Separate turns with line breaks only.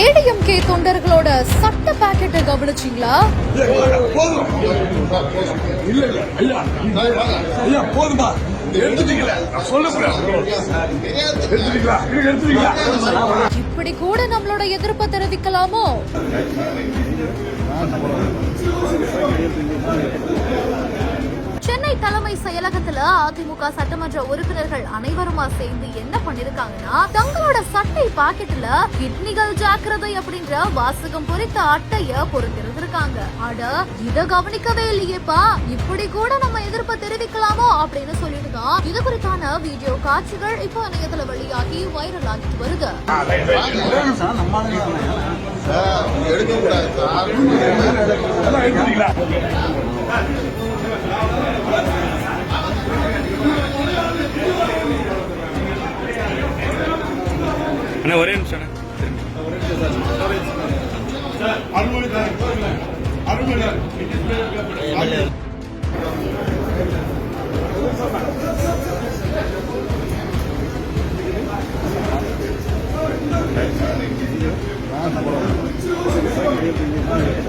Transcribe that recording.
ஏடிஎம்கே தொண்டர்களோட சட்ட பாக்கெட்டை கவனிச்சிங்களா?
போதுமா
இப்படி கூட நம்மளோட எதிர்ப்பை தெரிவிக்கலாமோ? சென்னை தலைமை செயலகத்துல அதிமுக சட்டமன்ற உறுப்பினர்கள் அனைவருமா சேர்ந்து என்ன பண்ணிருக்காங்கன்னா தங்க சட்டை பாக்கெட்ல கிட்னிகள் ஜாக்கிரதை அப்படின்ற வாசகம் பொறித்த அட்டைய பொறுத்திருந்திருக்காங்க. அட இத கவனிக்கவே இல்லையேப்பா. இப்படி கூட நம்ம எதிர்ப்பை தெரிவிக்கலாமோ அப்படின்னு சொல்லிட்டு தான் இது குறித்தான வீடியோ காட்சிகள் இப்போ இணையத்துல வெளியாகி வைரல் ஆகிட்டு வருது
எடுக்கக்கூடாது. சார்
அண்ணா ஒரே நிமிஷம் Thank you.